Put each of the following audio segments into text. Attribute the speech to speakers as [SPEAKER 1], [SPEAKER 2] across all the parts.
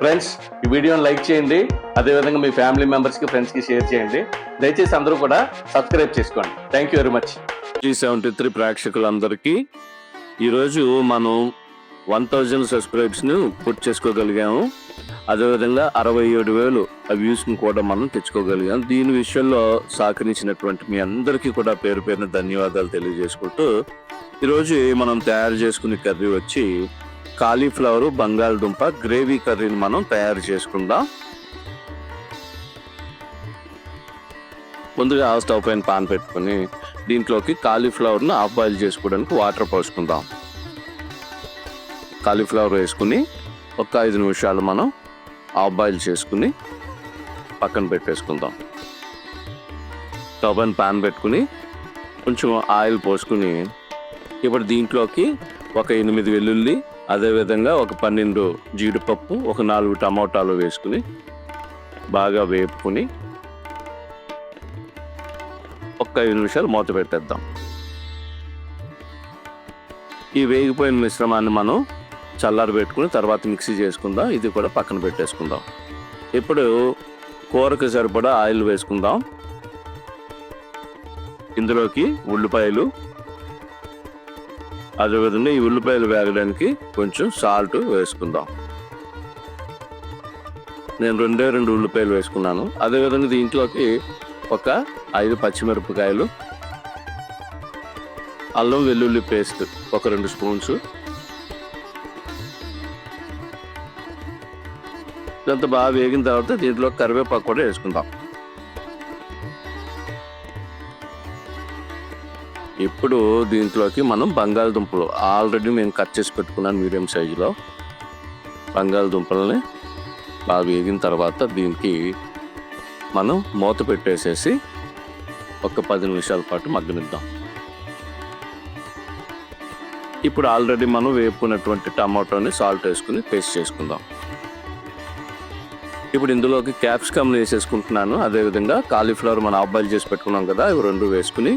[SPEAKER 1] Friends ఈ వీడియోని like చేయండి. అదేవిధంగా మీ ఫ్యామిలీ మెంబర్స్కి ఫ్రెండ్స్కి షేర్ చేయండి. దయచేసి అందరూ కూడా సబ్స్క్రైబ్ చేసుకోండి. Thank you very much Zee seventy three ప్రేక్షకులందరికీ ఈరోజు మనం వన్ థౌజండ్ సబ్స్క్రైబ్స్ని పూర్తి చేసుకోగలిగాము. అదేవిధంగా అరవై ఏడు వేలు వ్యూస్ని కూడా మనం తెచ్చుకోగలిగాం దీని విషయంలో సహకరించినటువంటి మీ అందరికీ కూడా పేరు పేరున ధన్యవాదాలు తెలియజేసుకుంటూ ఈరోజు మనం తయారు చేసుకునే కర్రీ వచ్చి కాలీఫ్లవర్ బంగాళదుంప గ్రేవీ కర్రీని మనం తయారు చేసుకుందాం. ముందుగా స్టవ్ పైన పాన్ పెట్టుకొని దీంట్లోకి కాలీఫ్లవర్ను హాఫ్ బాయిల్ చేసుకోవడానికి వాటర్ పోసుకుందాం. కాలీఫ్లవర్ వేసుకుని ఒక ఐదు నిమిషాలు మనం హాఫ్ బాయిల్ చేసుకుని పక్కన పెట్టేసుకుందాం. స్టవ్ పైన పాన్ పెట్టుకుని కొంచెం ఆయిల్ పోసుకుని ఇప్పుడు దీంట్లోకి ఒక ఎనిమిది వెల్లుల్లి అదేవిధంగా ఒక పన్నెండు జీడిపప్పు ఒక నాలుగు టమాటాలు వేసుకుని బాగా వేపుకుని ఒక్క ఐదు నిమిషాలు మూత పెట్టేద్దాం. ఈ వేగిపోయిన మిశ్రమాన్ని మనం చల్లారి పెట్టుకుని తర్వాత మిక్సీ చేసుకుందాం. ఇది కూడా పక్కన పెట్టేసుకుందాం. ఇప్పుడు కూరకు సరిపడా ఆయిల్ వేసుకుందాం. ఇందులోకి ఉల్లిపాయలు అదేవిధంగా ఈ ఉల్లిపాయలు వేగడానికి కొంచెం సాల్ట్ వేసుకుందాం. నేను రెండే రెండు ఉల్లిపాయలు వేసుకున్నాను. అదేవిధంగా దీంట్లోకి ఒక ఐదు పచ్చిమిరపకాయలు అల్లం వెల్లుల్లి పేస్ట్ ఒక రెండు స్పూన్స్. ఇదంతా బాగా వేగిన తర్వాత దీంట్లో కరివేపాకు కూడా వేసుకుందాం. ఇప్పుడు దీంట్లోకి మనం బంగాళదుంపలు. ఆల్రెడీ నేను కట్ చేసి పెట్టుకున్నాను మీడియం సైజులో బంగాళదుంపలని బాగా వేగిన తర్వాత దీనికి మనం మూత పెట్టేసేసి ఒక పది నిమిషాల పాటు మగ్గనిద్దాం. ఇప్పుడు ఆల్రెడీ మనం వేపుకున్నటువంటి టమాటోని సాల్ట్ వేసుకుని పేస్ట్ చేసుకుందాం. ఇప్పుడు ఇందులోకి క్యాప్సికమ్ వేసేసుకుంటున్నాను. అదేవిధంగా కాలీఫ్లవర్ మనం ఆఫ్ బాయిల్ చేసి పెట్టుకున్నాం కదా ఇవి రెండు వేసుకుని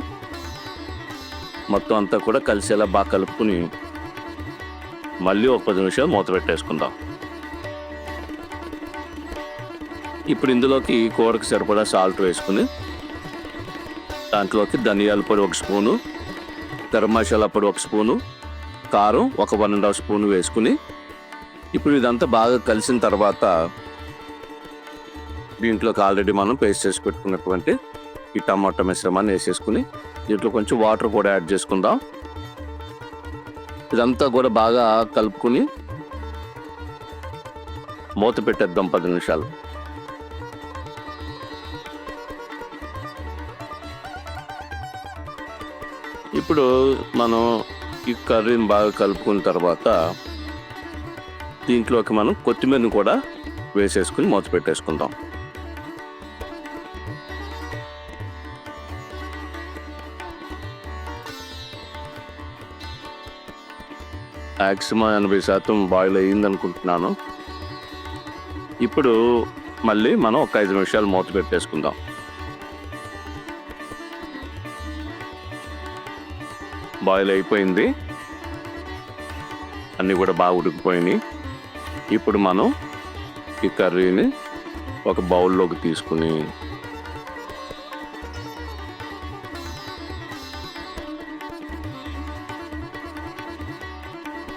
[SPEAKER 1] మొత్తం అంతా కూడా కలిసేలా బాగా కలుపుకుని మళ్ళీ ఒక పది నిమిషాలు మూత పెట్టేసుకుందాం. ఇప్పుడు ఇందులోకి కూరకు సరిపడా సాల్ట్ వేసుకుని దాంట్లోకి ధనియాల పొడి ఒక స్పూను గరం మసాలా పొడి ఒక స్పూను కారం ఒక వన్ అండ్ హాఫ్ స్పూన్ వేసుకుని ఇప్పుడు ఇదంతా బాగా కలిసిన తర్వాత దీంట్లోకి ఆల్రెడీ మనం పేస్ట్ చేసి పెట్టుకున్నటువంటి ఈ టమాటా మిశ్రమాన్ని వేసేసుకుని దీంట్లో కొంచెం వాటర్ కూడా యాడ్ చేసుకుందాం. ఇదంతా కూడా బాగా కలుపుకుని మూత పెట్టేద్దాం పది నిమిషాలు. ఇప్పుడు మనం ఈ కర్రీని బాగా కలుపుకున్న తర్వాత దీంట్లోకి మనం కొత్తిమీరని కూడా వేసేసుకుని మూత పెట్టేసుకుందాం. మ్యాక్సిమం ఎనభై శాతం బాయిల్ అయ్యింది అనుకుంటున్నాను ఇప్పుడు మళ్ళీ మనం ఒక ఐదు నిమిషాలు మూత పెట్టేసుకుందాం. బాయిల్ అయిపోయింది. అన్నీ కూడా బాగా ఉడికిపోయినాయి. ఇప్పుడు మనం ఈ కర్రీని ఒక బౌల్లోకి తీసుకుని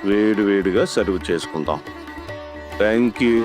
[SPEAKER 1] వేడివేడిగా సర్వ్ చేసుకుందాం. Thank you